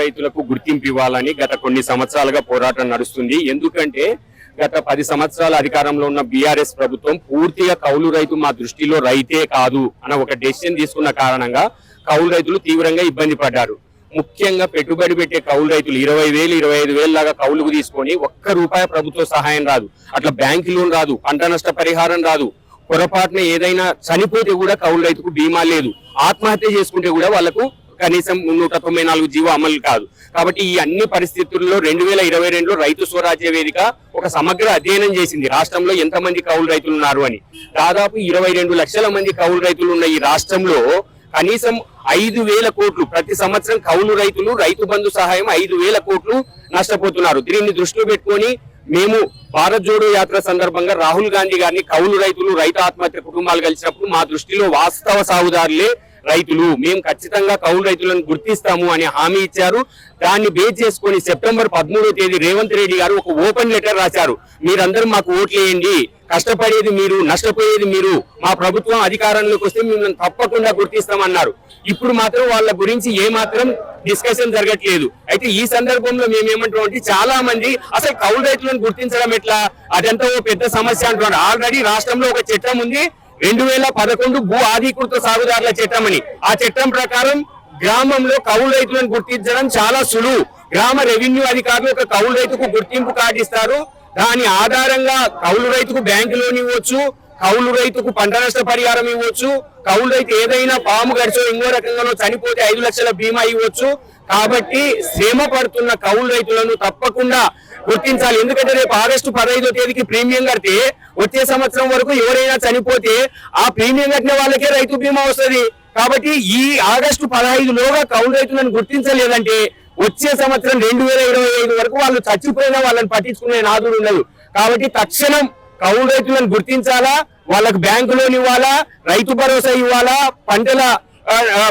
రైతులకు గుర్తింపు ఇవ్వాలని గత కొన్ని సంవత్సరాలుగా పోరాటం నడుస్తుంది. ఎందుకంటే గత పది సంవత్సరాల అధికారంలో ఉన్న బీఆర్ఎస్ ప్రభుత్వం పూర్తిగా కౌలు రైతు మా దృష్టిలో రైతే కాదు అన్న ఒక డెసిషన్ తీసుకున్న కారణంగా కౌలు రైతులు తీవ్రంగా ఇబ్బంది పడ్డారు. ముఖ్యంగా పెట్టుబడి పెట్టే కౌలు రైతులు ఇరవై వేలు ఇరవై ఐదు వేలు లాగా కౌలుకు తీసుకొని ఒక్క రూపాయి ప్రభుత్వ సహాయం రాదు. అట్లా బ్యాంకు లోన్ రాదు పంట నష్ట పరిహారం రాదు. పొరపాటున ఏదైనా చనిపోతే కూడా కౌలు రైతుకు బీమా లేదు. ఆత్మహత్య చేసుకుంటే కూడా వాళ్ళకు కనీసం నూట తొంభై నాలుగు జీవో అమలు కాదు. కాబట్టి ఈ అన్ని పరిస్థితుల్లో రెండు వేల ఇరవై రెండులో రైతు స్వరాజ్య వేదిక ఒక సమగ్ర అధ్యయనం చేసింది. రాష్ట్రంలో ఎంతమంది కౌలు రైతులు ఉన్నారు అని. దాదాపు ఇరవై రెండు లక్షల మంది కౌలు రైతులు ఉన్న ఈ రాష్ట్రంలో కనీసం ఐదు వేల కోట్లు ప్రతి సంవత్సరం కౌలు రైతులు రైతు బంధు సహాయం ఐదు వేల కోట్లు నష్టపోతున్నారు. దీన్ని దృష్టిలో పెట్టుకొని మేము భారత్ జోడో యాత్ర సందర్భంగా రాహుల్ గాంధీ గారిని కౌలు రైతులు రైతు ఆత్మహత్య కుటుంబాలు కలిసినప్పుడు మా దృష్టిలో వాస్తవ సాగుదారులే రైతులు. మేము ఖచ్చితంగా కౌలు రైతులను గుర్తిస్తాము అని హామీ ఇచ్చారు. దాన్ని బేస్ చేసుకొని సెప్టెంబర్ పదమూడో తేదీ రేవంత్ రెడ్డి గారు ఒక ఓపెన్ లెటర్ రాశారు. మీరందరూ మాకు ఓట్లేయండి. కష్టపడేది మీరు నష్టపోయేది మీరు. మా ప్రభుత్వం అధికారంలోకి వస్తే మిమ్మల్ని తప్పకుండా గుర్తిస్తామన్నారు. ఇప్పుడు మాత్రం వాళ్ళ గురించి ఏ మాత్రం డిస్కషన్ జరగట్లేదు. అయితే ఈ సందర్భంలో మేము ఏమంటాం అంటే చాలా మంది అసలు కౌలు రైతులను గుర్తించడం ఎట్లా? అదంతా ఓ పెద్ద సమస్య అంటున్నారు. ఆల్రెడీ రాష్ట్రంలో ఒక చట్టం ఉంది. రెండు వేల పదకొండు భూ ఆధీకృత సాగుదారుల చట్టం అని ఆ చట్టం ప్రకారం గ్రామంలో కౌలు రైతులను గుర్తించడం చాలా సులువు. గ్రామ రెవెన్యూ అధికారులు ఒక కౌలు రైతుకు గుర్తింపు కార్డు ఇస్తారు. దాని ఆధారంగా కౌలు రైతుకు బ్యాంకు లోన్ ఇవ్వచ్చు కౌలు రైతుకు పంట నష్ట పరిహారం ఇవ్వచ్చు కౌలు రైతు ఏదైనా పాము గడిచో ఇంకో రకంగానో చనిపోతే ఐదు లక్షల బీమా ఇవ్వచ్చు. కాబట్టి శ్రమ పడుతున్న కౌలు రైతులను తప్పకుండా గుర్తించాలి. ఎందుకంటే రేపు ఆగస్టు పదహైదో తేదీకి ప్రీమియం కడితే వచ్చే సంవత్సరం వరకు ఎవరైనా చనిపోతే ఆ ప్రీమియం కట్టిన వాళ్ళకే రైతు బీమా వస్తుంది. కాబట్టి ఈ ఆగస్టు పదహైదులోగా కౌలు రైతులను గుర్తించలేదంటే వచ్చే సంవత్సరం రెండు వేల ఇరవై ఐదు వరకు వాళ్ళు చచ్చిపోయినా వాళ్ళని పట్టించుకునే నాదుడు ఉండదు కాబట్టి తక్షణం కౌలు రైతులను గుర్తించాలా? వాళ్ళకు బ్యాంకు లోన్ ఇవ్వాలా? రైతు భరోసా ఇవ్వాలా? పంటల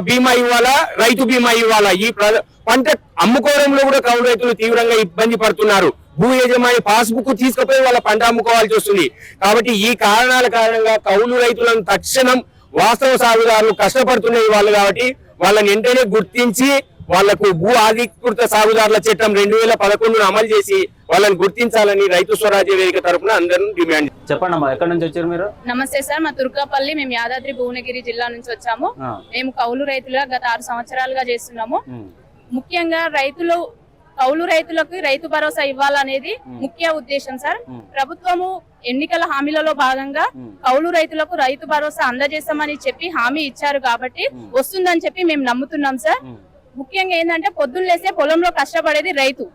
బీమా ఇవ్వాలా? రైతు బీమా ఇవ్వాలా? ఈ ప్ర- పంట అమ్ముకోవడంలో కూడా కౌలు రైతులు తీవ్రంగా ఇబ్బంది పడుతున్నారు. భూ యజమాని పాస్బుక్ తీసుకుపోయి వాళ్ళ పంట అమ్ముకోవాల్సి వస్తుంది. కాబట్టి ఈ కారణాల కారణంగా కౌలు రైతులను తక్షణం వాస్తవ సాగుదారులు కష్టపడుతున్న వాళ్ళు కాబట్టి వాళ్ళని వెంటనే గుర్తించి వాళ్ళకు భూ ఆధికృత సాగుదారుల చట్టం రెండు వేల పదకొండును అమలు చేసి వాళ్ళని గుర్తించాలని రైతు స్వరాజ్య వేదిక తరపున అందరూ డిమాండ్ చెప్పండి అమ్మా ఎక్కడి నుంచి వచ్చారు మీరు? నమస్తే సార్ మా తుర్కాపల్లి మేము యాదాద్రి భువనగిరి జిల్లా నుంచి వచ్చాము. మేము కౌలు రైతులుగా గత ఆరు సంవత్సరాలుగా చేస్తున్నాము. ముఖ్యంగా రైతులు కౌలు రైతులకు రైతు భరోసా ఇవ్వాలనేది ముఖ్య ఉద్దేశం సార్. ప్రభుత్వము ఎన్నికల హామీలలో భాగంగా. కౌలు రైతులకు రైతు భరోసా అందజేస్తామని చెప్పి హామీ ఇచ్చారు కాబట్టి వస్తుందని చెప్పి మేము నమ్ముతున్నాం సార్. ముఖ్యంగా ఏంటంటే పొద్దున్న లేస్తే పొలంలో కష్టపడేది రైతు.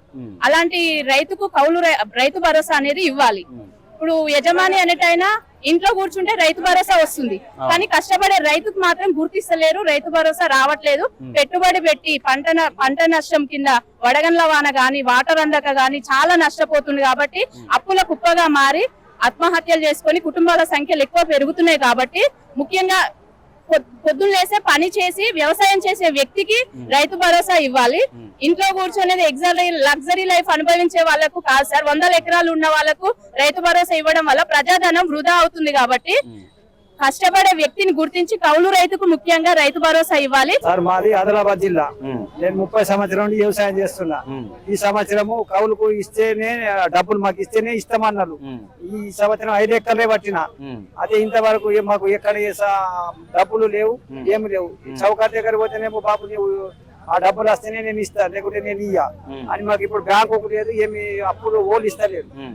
అలాంటి రైతుకు కౌలు రైతు భరోసా అనేది ఇవ్వాలి. ఇప్పుడు యజమాని అనేటైనా ఇంట్లో కూర్చుంటే రైతు భరోసా వస్తుంది. కానీ కష్టపడే రైతుకు మాత్రం గుర్తిస్తలేరు రైతు భరోసా రావట్లేదు. పెట్టుబడి పెట్టి పంట న- పంట నష్టం కింద వడగండ్ల వాన గాని వాటర్ అందక గాని చాలా నష్టపోతుంది కాబట్టి అప్పుల కుప్పగా మారి ఆత్మహత్యలు చేసుకొని కుటుంబాల సంఖ్యలు ఎక్కువ పెరుగుతున్నాయి కాబట్టి ముఖ్యంగా పొద్దున్న లేసే పని చేసి వ్యవసాయం చేసే వ్యక్తికి రైతు భరోసా ఇవ్వాలి. ఇంట్లో కూర్చొనేది ఎగ్జాక్ట్లీ లగ్జరీ లైఫ్ అనుభవించే వాళ్ళకు కాదు సార్. వందల ఎకరాలు ఉన్న వాళ్ళకు రైతు భరోసా ఇవ్వడం వల్ల ప్రజాధనం వృధా అవుతుంది కాబట్టి కష్టపడే వ్యక్తిని గుర్తించి కౌలు రైతుకు ముఖ్యంగా రైతు భరోసా ఇవ్వాలి. సార్ మాది ఆదిలాబాద్ జిల్లా. నేను ముప్పై సంవత్సరం నుండి వ్యవసాయం చేస్తున్నా. ఈ సంవత్సరము కౌలుకు ఇస్తేనే డబ్బులు మాకు ఇస్తేనే ఇస్తామన్నారు. ఈ సంవత్సరం ఐదు ఎకర్లే పట్టిన. అదే ఇంతవరకు మాకు ఎక్కడ డబ్బులు లేవు ఏమి లేవు. చౌకర్ దగ్గర పోతేనేమో బాబు నీవు ఆ డబ్బులు వస్తేనే నేను ఇస్తా లేకుంటే నేను ఇయ్యా. అని మాకు ఇప్పుడు బ్యాంకు లేదు ఏమి అప్పులు ఓళ్ళు ఇస్తలేదు ఉమ్.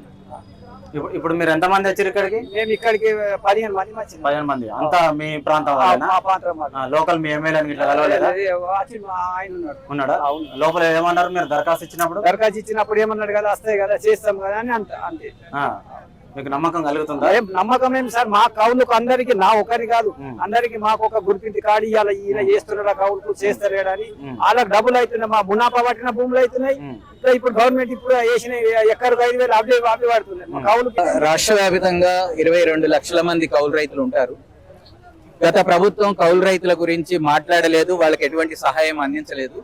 ఇప్పుడు మీరు ఎంత మంది వచ్చారు ఇక్కడికి? మేము ఇక్కడికి పదిహేను మంది వచ్చింది పదిహేను మంది. అంతా మీ ప్రాంతం వాళ్ళేనా? లోకల్ మీ ఎమ్మెల్యే ఉన్నాడు. లోపల ఏమన్నారు మీరు? దరఖాస్తు ఇచ్చినప్పుడు? దరఖాస్తు ఇచ్చినప్పుడు ఏమన్నాడు కదా వస్తాయి కదా చేస్తాం కదా అని అంత. మీకు నమ్మకం కలుగుతుందా? ఏం నమ్మకం ఏం సార్? మా కౌలుకు అందరికి నా ఒకరి కాదు. అందరికి మాకు ఒక గుర్తింపు కాడి ఇవాళ ఈయన చేస్తున్నాడు కౌలుకు? చేస్తలేడని వాళ్ళకి డబ్బులు అవుతున్నాయి. మా మునాపా పట్టిన భూములు అవుతున్నాయి. ఇట్లా ఇప్పుడు గవర్నమెంట్ ఇప్పుడు వేసిన ఎక్కడికి ఐదు వేలు అవి అవి పడుతున్నాయి మా కౌలుకి రాష్ట్ర వ్యాప్తంగా ఇరవై రెండు లక్షల మంది కౌలు రైతులు ఉంటారు. గత ప్రభుత్వం కౌలు రైతుల గురించి మాట్లాడలేదు. వాళ్ళకి ఎటువంటి సహాయం అందించలేదు.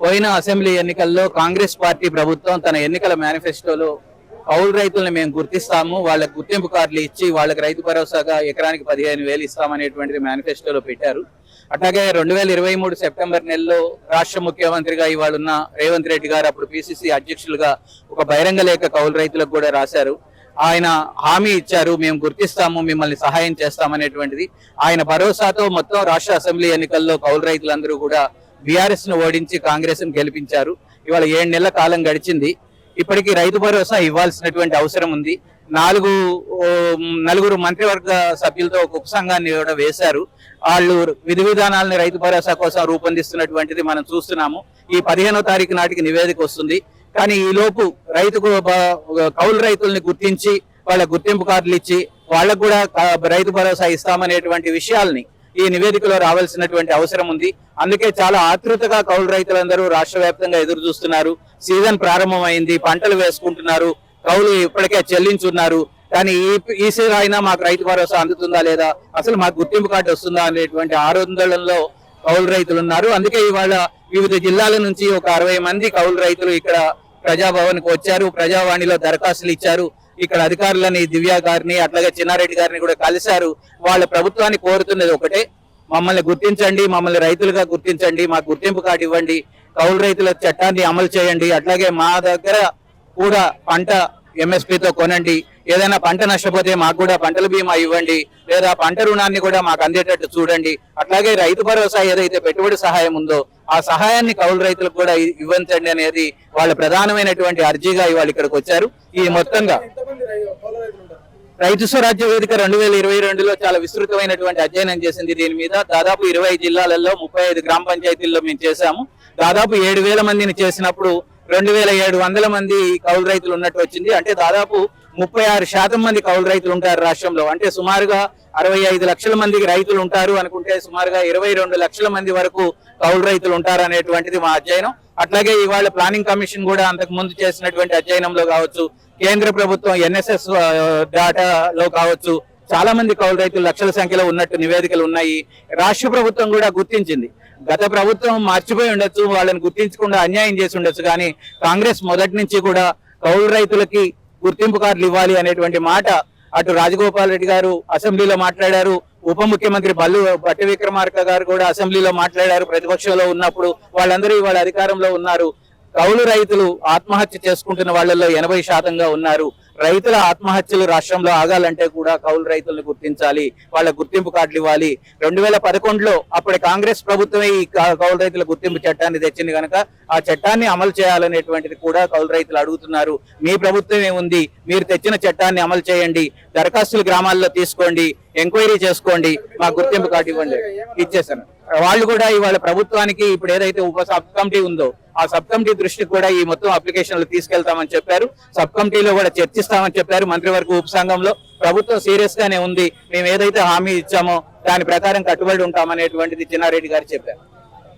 పోయిన అసెంబ్లీ ఎన్నికల్లో కాంగ్రెస్ పార్టీ ప్రభుత్వం తన ఎన్నికల మేనిఫెస్టోలో కౌలు రైతులను మేము గుర్తిస్తాము వాళ్ళకి గుర్తింపు కార్డులు ఇచ్చి వాళ్ళకి రైతు భరోసాగా ఎకరానికి పదిహేను వేలు ఇస్తామనేటువంటిది మేనిఫెస్టోలో పెట్టారు. అట్లాగే రెండు వేల ఇరవై మూడు సెప్టెంబర్ నెలలో రాష్ట్ర ముఖ్యమంత్రిగా ఇవాళ ఉన్న రేవంత్ రెడ్డి గారు అప్పుడు పిసిసి అధ్యక్షులుగా ఒక బహిరంగ లేఖ కౌలు రైతులకు కూడా రాశారు. ఆయన హామీ ఇచ్చారు మేము గుర్తిస్తాము మిమ్మల్ని సహాయం చేస్తామనేటువంటిది. ఆయన భరోసాతో మొత్తం రాష్ట్ర అసెంబ్లీ ఎన్నికల్లో కౌలు రైతులందరూ కూడా బీఆర్ఎస్ను ఓడించి కాంగ్రెస్ను గెలిపించారు. ఇవాళ ఏడు నెలల కాలం గడిచింది. ఇప్పటికీ రైతు భరోసా ఇవ్వాల్సినటువంటి అవసరం ఉంది. నాలుగు నలుగురు మంత్రివర్గ సభ్యులతో ఒక ఉపసంఘాన్ని కూడా వేశారు. వాళ్ళు విధి విధానాలని రైతు భరోసా కోసం రూపొందిస్తున్నటువంటిది మనం చూస్తున్నాము. ఈ పదిహేనో తారీఖు నాటికి నివేదిక వస్తుంది. కానీ ఈ లోపు రైతుకు కౌలు రైతుల్ని గుర్తించి వాళ్ళ గుర్తింపు కార్డులు ఇచ్చి వాళ్ళకు కూడా రైతు భరోసా ఇస్తామనేటువంటి విషయాల్ని ఈ నివేదికలో రావాల్సినటువంటి అవసరం ఉంది. అందుకే చాలా ఆతృతగా కౌలు రైతులందరూ రాష్ట్ర వ్యాప్తంగా ఎదురు చూస్తున్నారు. సీజన్ ప్రారంభమైంది పంటలు వేసుకుంటున్నారు కౌలు ఇప్పటికే చెల్లించున్నారు. కానీ ఈ ఈ సీజన్ అయినా మాకు రైతు భరోసా అందుతుందా లేదా? అసలు మాకు గుర్తింపు కార్డు వస్తుందా అనేటువంటి ఆందోళనలో కౌలు రైతులు ఉన్నారు. అందుకే ఇవాళ వివిధ జిల్లాల నుంచి ఒక అరవై మంది కౌలు రైతులు ఇక్కడ ప్రజాభవన్కు వచ్చారు. ప్రజావాణిలో దరఖాస్తులు ఇచ్చారు. ఇక్కడ అధికారులని దివ్య గారిని అట్లాగే చిన్నారెడ్డి గారిని కూడా కలిశారు. వాళ్ళ ప్రభుత్వాన్ని కోరుతున్నది ఒకటే. మమ్మల్ని గుర్తించండి మమ్మల్ని రైతులుగా గుర్తించండి మాకు గుర్తింపు కార్డు ఇవ్వండి కౌలు రైతుల చట్టాన్ని అమలు చేయండి. అట్లాగే మా దగ్గర కూడా పంట ఎంఎస్పితో కొనండి. ఏదైనా పంట నష్టపోతే మాకు కూడా పంటల బీమా ఇవ్వండి లేదా పంట రుణాన్ని కూడా మాకు అందేటట్టు చూడండి. అట్లాగే రైతు భరోసా ఏదైతే పెట్టుబడి సహాయం ఉందో ఆ సహాయాన్ని కౌలు రైతులకు కూడా ఇవ్వండి అనేది వాళ్ళ ప్రధానమైనటువంటి అర్జీగా ఇవాళ ఇక్కడికి వచ్చారు. ఈ మొత్తంగా రైతు స్వరాజ్య వేదిక రెండు వేల ఇరవై రెండులో చాలా విస్తృతమైనటువంటి అధ్యయనం చేసింది దీని మీద. దాదాపు ఇరవై జిల్లాలలో ముప్పై ఐదు గ్రామ పంచాయతీల్లో మేము చేశాము. దాదాపు ఏడు వేల మందిని చేసినప్పుడు రెండు వేల ఏడు వందల మంది కౌలు రైతులు ఉన్నట్టు వచ్చింది. అంటే దాదాపు ముప్పై ఆరు శాతం మంది కౌలు రైతులు ఉంటారు రాష్ట్రంలో. అంటే సుమారుగా అరవై ఐదు లక్షల మందికి రైతులు ఉంటారు అనుకుంటే సుమారుగా ఇరవై రెండు లక్షల మంది వరకు కౌలు రైతులు ఉంటారు అనేటువంటిది మా అధ్యయనం. అట్లాగే ఇవాళ ప్లానింగ్ కమిషన్ కూడా అంతకు ముందు చేసినటువంటి అధ్యయనంలో కావచ్చు కేంద్ర ప్రభుత్వం ఎన్ఎస్ఎస్ డేటాలో కావచ్చు చాలా మంది కౌలు రైతులు లక్షల సంఖ్యలో ఉన్నట్టు నివేదికలు ఉన్నాయి. రాష్ట్ర ప్రభుత్వం కూడా గుర్తించింది. గత ప్రభుత్వం మర్చిపోయి ఉండొచ్చు వాళ్ళని గుర్తించకుండా అన్యాయం చేసి ఉండొచ్చు కానీ కాంగ్రెస్ మొదటి నుంచి కూడా కౌలు రైతులకి గుర్తింపు కార్డులు ఇవ్వాలి అనేటువంటి మాట అటు రాజగోపాల్ రెడ్డి గారు అసెంబ్లీలో మాట్లాడారు. ఉప ముఖ్యమంత్రి బల్లు భట్టి విక్రమార్క గారు కూడా అసెంబ్లీలో మాట్లాడారు. ప్రతిపక్షంలో ఉన్నప్పుడు వాళ్ళందరూ ఇవాళ అధికారంలో ఉన్నారు. కౌలు రైతులు ఆత్మహత్య చేసుకుంటున్న వాళ్ళల్లో ఎనభై శాతంగా ఉన్నారు. రైతుల ఆత్మహత్యలు రాష్ట్రంలో ఆగాలంటే కూడా కౌలు రైతులను గుర్తించాలి వాళ్ళ గుర్తింపు కార్డులు ఇవ్వాలి. రెండు వేల పదకొండులో అప్పటి కాంగ్రెస్ ప్రభుత్వమే ఈ కౌలు రైతుల గుర్తింపు చట్టాన్ని తెచ్చింది కనుక ఆ చట్టాన్ని అమలు చేయాలనేటువంటిది కూడా కౌలు రైతులు అడుగుతున్నారు. మీ ప్రభుత్వమే ఉంది మీరు తెచ్చిన చట్టాన్ని అమలు చేయండి దరఖాస్తులు గ్రామాల్లో తీసుకోండి ఎంక్వైరీ చేసుకోండి మా గుర్తింపు కార్డు ఇవ్వండి. ఇచ్చేసాను వాళ్ళు కూడా ఇవాళ ప్రభుత్వానికి ఇప్పుడు ఏదైతే ఉప సబ్ కమిటీ ఉందో ఆ సబ్ కమిటీ దృష్టికి కూడా ఈ మొత్తం అప్లికేషన్లు తీసుకెళ్తామని చెప్పారు. సబ్ కమిటీలో కూడా చర్చిస్తామని చెప్పారు మంత్రివర్గ ఉపసంఘంలో ప్రభుత్వం సీరియస్ గానే ఉంది. మేము ఏదైతే హామీ ఇచ్చామో దాని ప్రకారం కట్టుబడి ఉంటామనేటువంటిది చిన్నారెడ్డి గారు చెప్పారు.